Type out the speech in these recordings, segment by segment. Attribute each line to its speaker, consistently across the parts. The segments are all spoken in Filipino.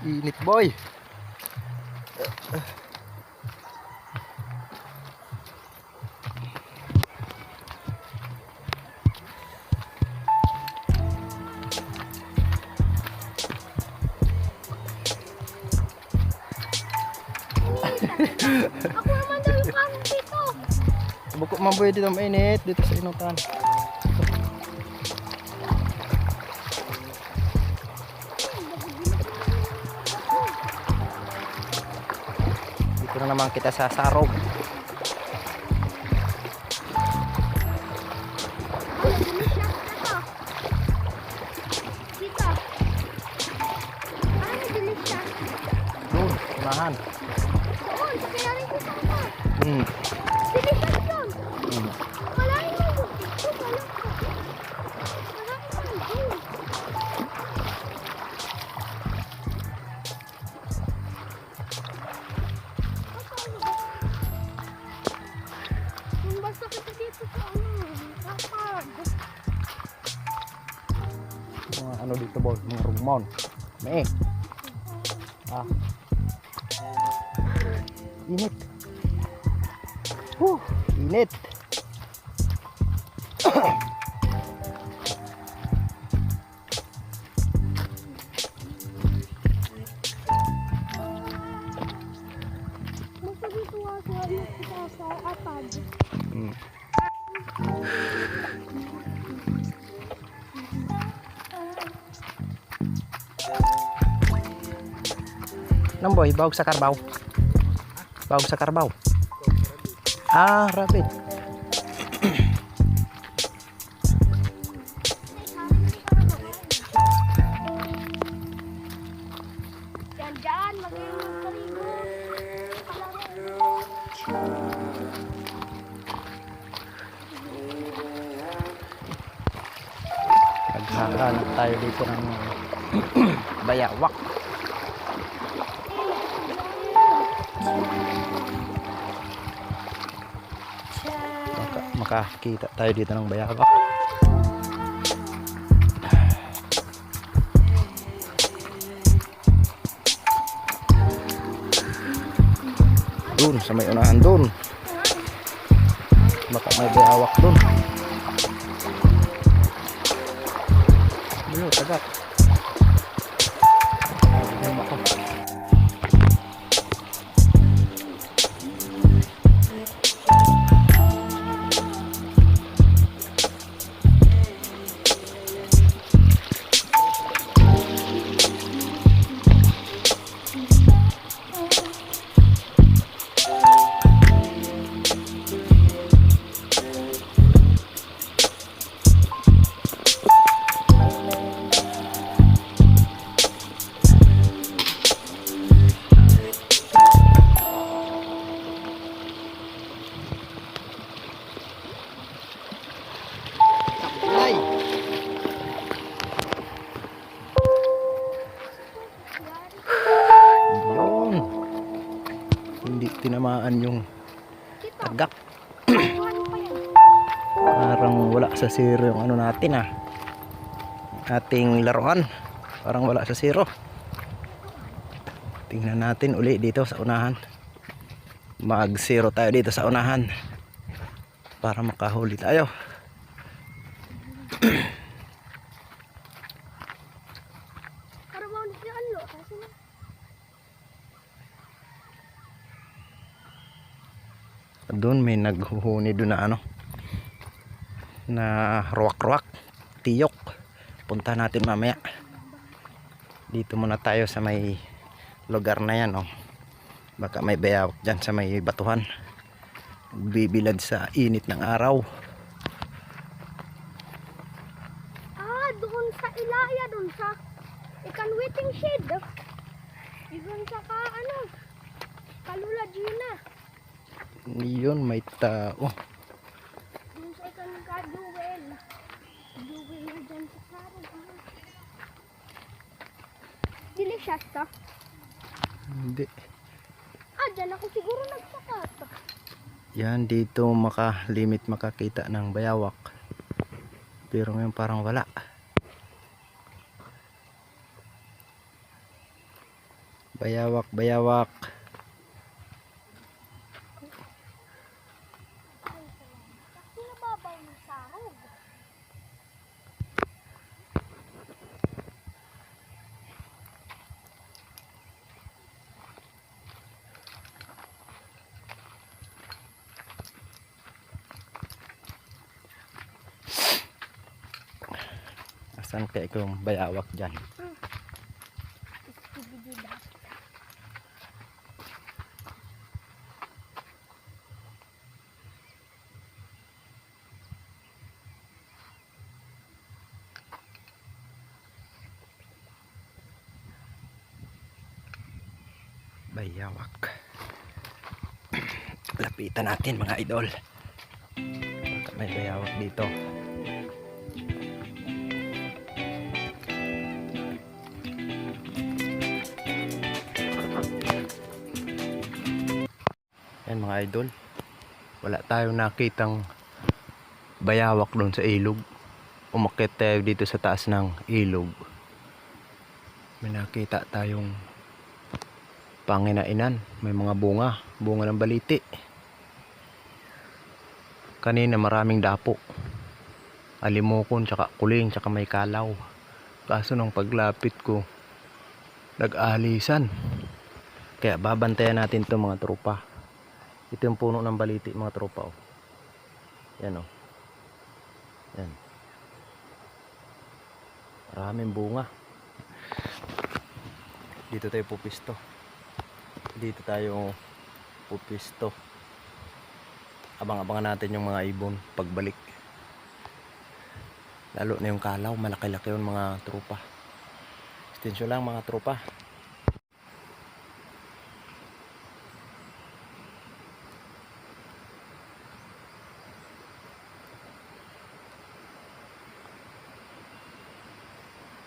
Speaker 1: Init boy.
Speaker 2: Ako naman daw yung kanin dito.
Speaker 1: Buko man boy dito mainit dito sa inutan. Naman kita sa sarog.
Speaker 2: Ay, bilis na. Ito. Dito. Ay, bilis siya.
Speaker 1: Doon, unahan.
Speaker 2: Doon, kaya rin kita ka.
Speaker 1: Hmm. Nang boy, bawag sa karbaw. Bawag sa karbaw. Ah, rabbit. Naghahanap tayo dito ng bayawak. Maka, makakita tayo dito ng bayawak. Doon, sa may unahan doon. Baka may bayawak doon. Ano, tagat. Sa zero yung ano natin ah. Ating laruan. Parang wala sa zero. Tingnan natin uli dito sa unahan. Mag zero tayo dito sa unahan. Para makahuli tayo. Doon may naghuhuni doon na ano. Na ruwak-ruwak. Tiyok. Punta natin mamaya. Dito muna tayo sa may lugar na yan oh. Baka may bayawak dyan sa may batuhan. Bibilad sa init ng araw.
Speaker 2: Ah, doon sa Ilaya, doon sa ikan waiting shed. Doon sa ka, ano, Kalula Gina.
Speaker 1: Yun may tao.
Speaker 2: Doon sa ikan ka Duwel. Duwel na Ah. Delicious to.
Speaker 1: Hindi.
Speaker 2: Ah, dyan ako siguro nagsakat.
Speaker 1: Yan dito makalimit makakita ng bayawak. Pero ngayon parang wala. Bayawak, bayawak.
Speaker 2: Pinababaw ng sarog.
Speaker 1: Asan kaya yung bayawak dyan? Bayawak. Lapitan natin mga idol. Baka may bayawak dito. Yan mga idol. Wala tayong nakitang bayawak doon sa ilog. Umakit tayo dito sa taas ng ilog. May nakita tayong panginainan. May mga bunga. Bunga ng baliti. Kanina maraming dapo. Alimokon, tsaka kuling, tsaka may kalaw. Kaso nung paglapit ko, nag-alisan. Kaya babantayan natin to mga tropa. Ito yung puno ng baliti mga tropa. Oh. Yan oh. Yan. Maraming bunga. Dito tayo pupisto dito tayo pupisto abang-abangan natin yung mga ibon pagbalik lalo na yung kalaw malaki-laki yung mga tropa extension lang mga tropa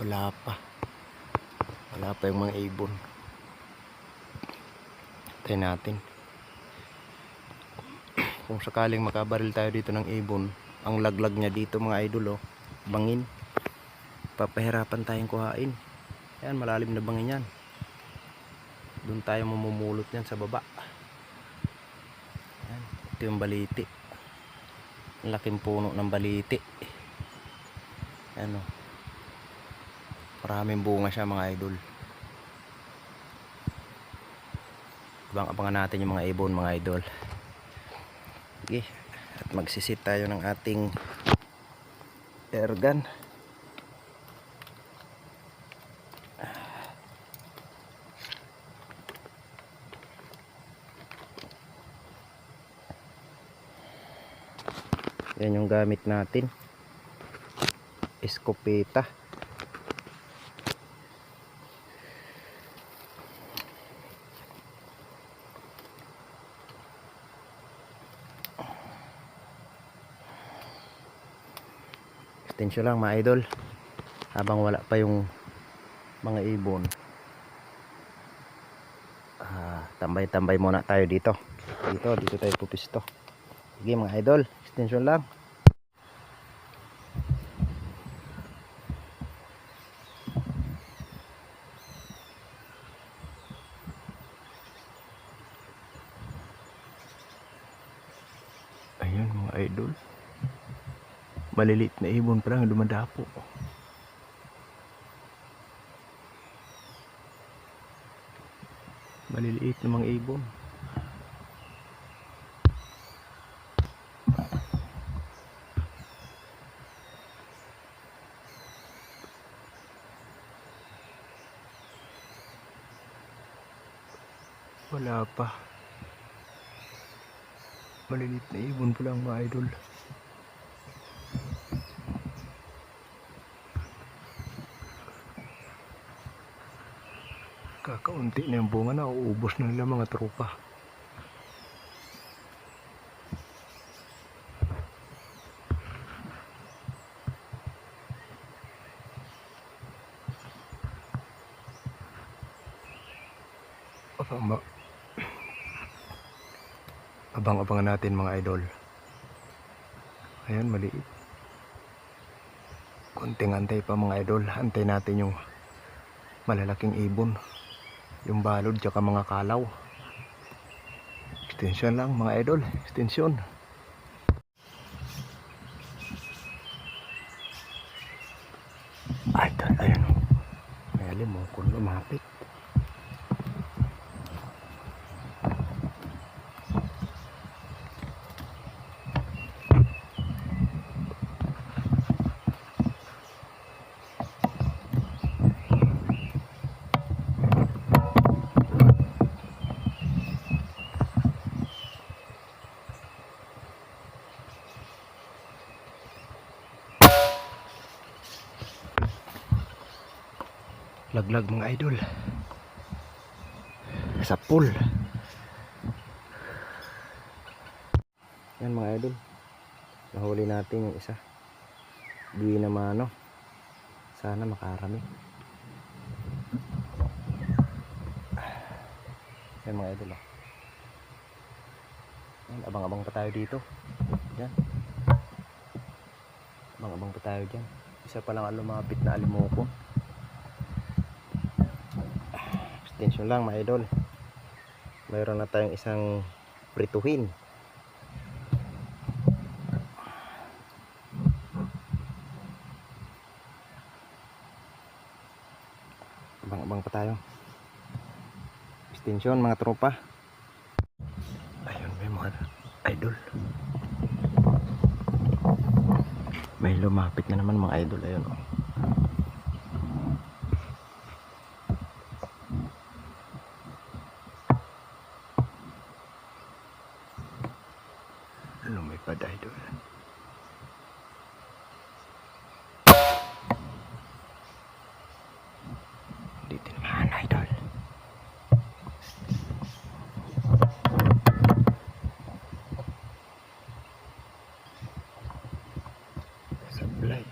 Speaker 1: wala pa wala pa yung mga ibon Tayo natin. Kung sakaling makabaril tayo dito ng ibon, ang laglag niya dito mga idol oh, bangin. Papahirapan tayong kuhain. Yan, malalim na bangin yan. Doon tayo mamumulot yan sa baba. Yan, ito yung baliti. Laking puno ng baliti. Yan oh. Maraming bunga siya mga idol. abang-abangan natin yung mga ibon mga idol. Sige at magsisit tayo ng ating air gun yan yung gamit natin. Eskopeta extension lang mga idol. Habang wala pa yung mga ibon. Ah, tambay-tambay muna tayo dito. Dito, dito tayo pupisto. Sige mga idol. Extension lang ayun mga idol maliliit na ibon pa lang dumadapo. Maliliit na mga ibon. Wala pa. Maliliit na ibon pa lang mga idol kakaunti na yung bunga na uubos na nila mga tropa. Abang abang-abangan natin mga idol. Ayan maliit. Konting antay pa mga idol. Antay natin yung malalaking ibon yung balod tsaka mga kalaw. Extension lang mga idol. Extension idol ayun o may alim mo kung lumapit laglag mga idol. Sa pool. Yan mga idol. Nahuli natin yung isa. Di naman ano sana makarami. Yan mga idol oh. yan, abang-abang pa tayo dito. Yan. Abang-abang pa tayo dyan. Isa pa lang ang lumapit na alimoko extension lang mga idol. Mayroon na tayong isang prituhin. Abang abang pa tayo. Extension mga tropa. Ayun may mga idol. May lumapit na naman mga idol. Ayun oh. lumipad idol dito naman idol sablay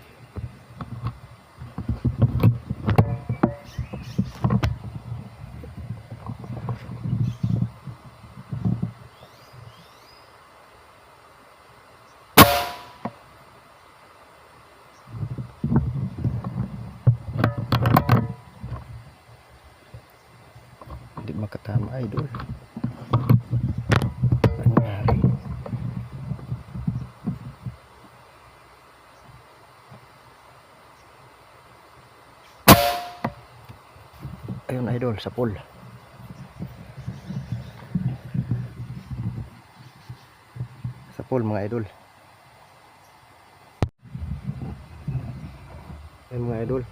Speaker 1: hindi makatama idol nangyari? Ayun idol sa pool. Sa pool mga idol. Ayun mga idol.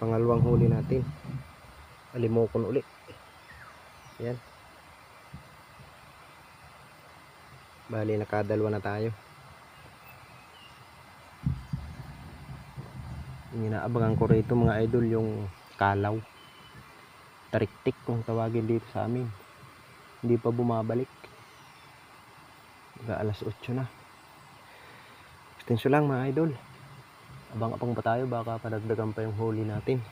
Speaker 1: Pangalawang huli natin. Alimokon ulit yan. Bali, nakadalwa na tayo. Inaabangan ko rito mga idol yung kalaw. Tariktik kung tawagin dito sa amin. Hindi pa bumabalik. Hanggang alas 8 na. Extension lang mga idol. Abang-abang pa tayo baka padagdagan pa yung huli natin.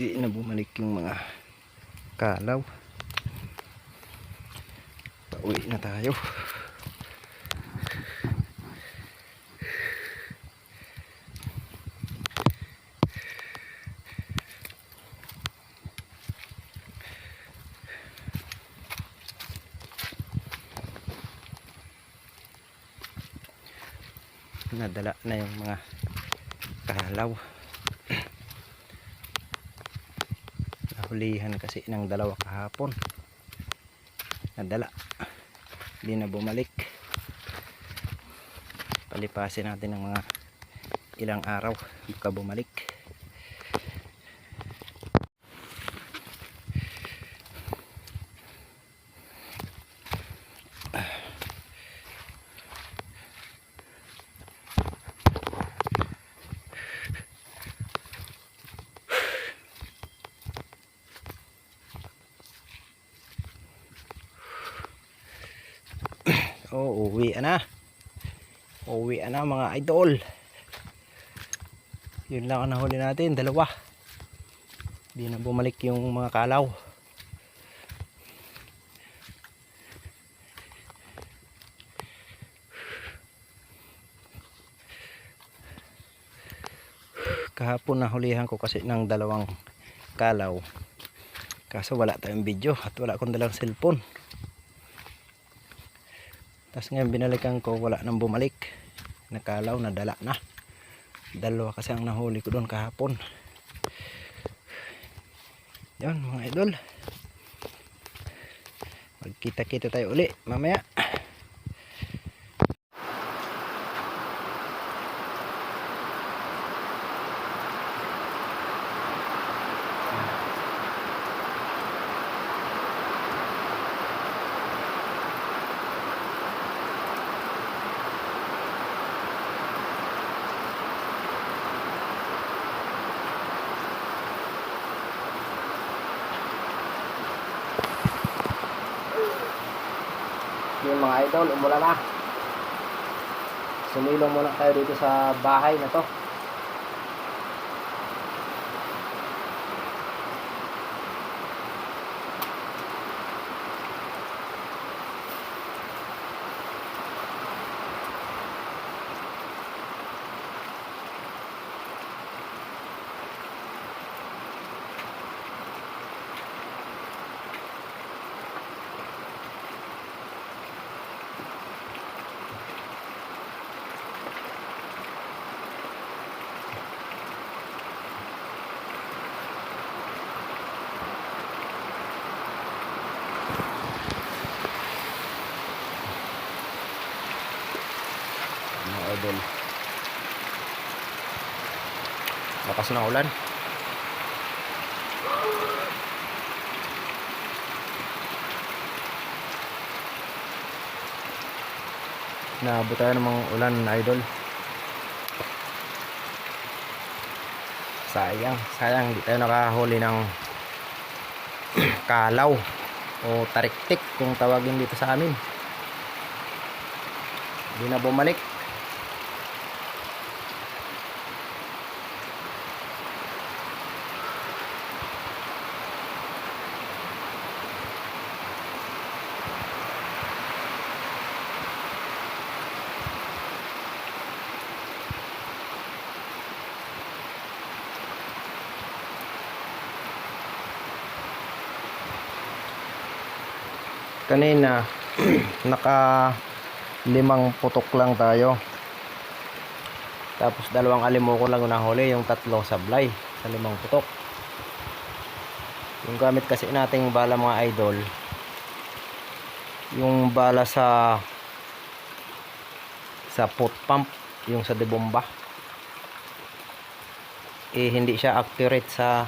Speaker 1: Hindi na bumalik yung mga kalaw. Pauwi na tayo. Nadala na yung mga kalaw nahulihan kasi ng dalawa kahapon. Nadala. Hindi na bumalik. Palipasin natin ng mga ilang araw baka bumalik Oh, uwi na. Uwi na mga idol. Yun lang ang nahuli natin, dalawa. Hindi na bumalik yung mga kalaw. kahapon nahulihan ko kasi ng dalawang kalaw kaso wala tayong video at wala akong dalang cellphone tapos ngayon binalikan ko wala nang bumalik. Nakalaw nadala na. Dalawa kasi ang nahuli ko doon kahapon. Yun mga idol. Magkita kita tayo uli mamaya yung mga idol umula na. Sumilong muna tayo dito sa bahay na to mga idol lakas ng ulan. Naabot tayo ng mga ulan idol. Sayang sayang di tayo nakahuli ng kalaw o tariktik kung tawagin dito sa amin. Hindi na bumalik kanina naka limang putok lang tayo. Tapos dalawang alimuko lang yung nahuli yung tatlong sablay sa limang putok. Yung gamit kasi nating bala mga idol yung bala sa sa put pump yung sa debomba eh hindi siya accurate sa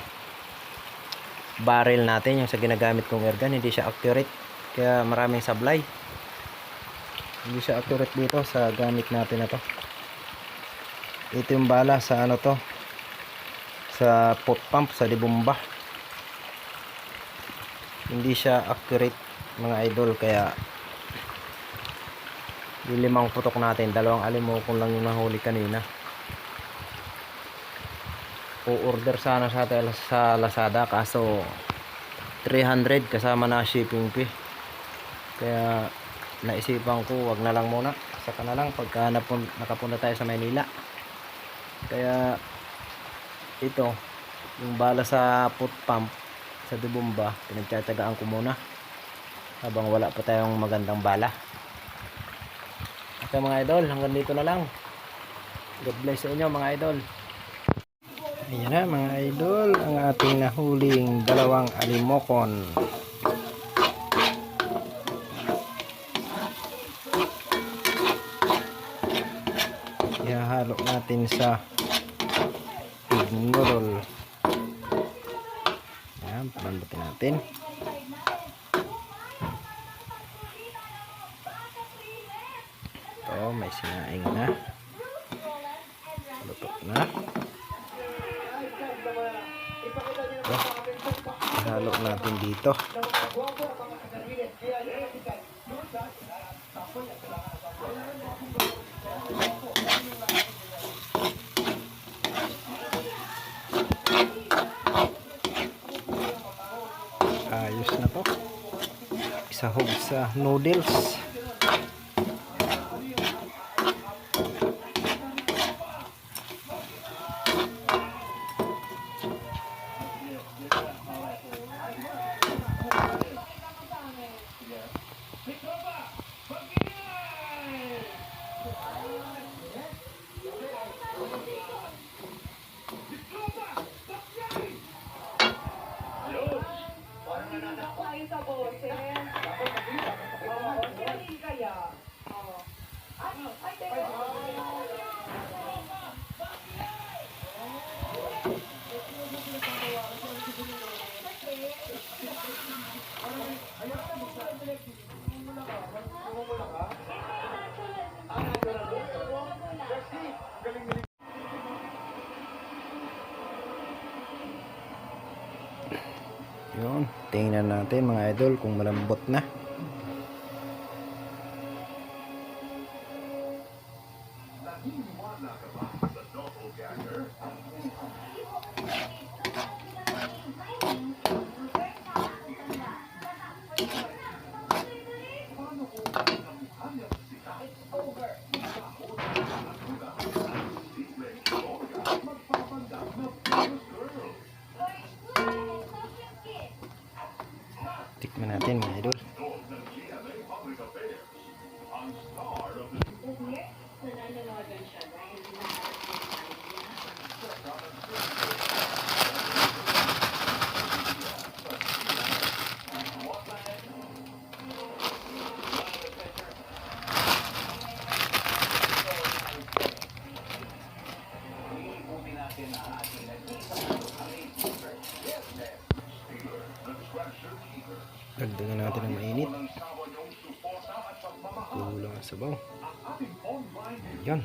Speaker 1: barrel natin yung sa ginagamit kong airgun hindi siya accurate kaya maraming sablay. Hindi siya accurate dito sa gamit natin na to. Ito yung bala sa ano to? Sa pot pump sa dibomba hindi siya accurate mga idol kaya yung limang putok natin dalawang alimokong lang yung nahuli kanina. O-order sana sa sa Lazada kaso 300 kasama na shipping fee kaya naisipan ko wag na lang muna. Saka na lang pagka napun nakapunta tayo sa Maynila. Kaya ito yung bala sa put pump sa dubomba pinagtsatsagaan ko muna habang wala pa tayong magandang bala. Okay mga idol hanggang dito na lang. God bless sa inyo mga idol. Ayan na mga idol, ang ating nahuling dalawang alimokon. Ihahalo natin sa ignorol. Ayan, palambutin natin. Ito, may sinaing na. Lutok na. Ito. Ihalo natin dito. Ayos na to. Isahog sa noodles.
Speaker 3: Yun, tingnan natin mga idol kung malambot na. Yan.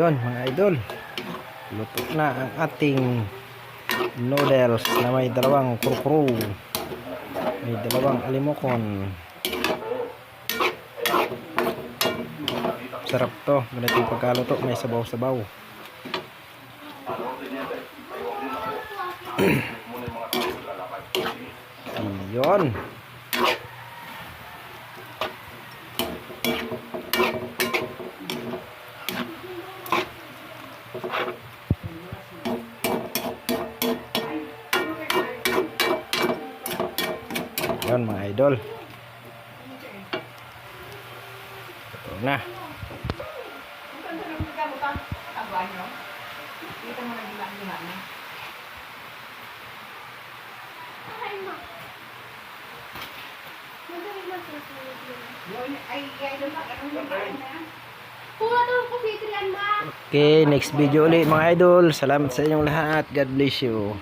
Speaker 3: Yon mga idol. Luto na ang ating noodles na may dalawang krukru. May dalawang alimokon. Sarap to. Ganitong pagkaluto. May sabaw-sabaw. Yon. Idol. Ito na. Okay, next video ulit mga idol. Salamat sa inyong lahat. God bless you.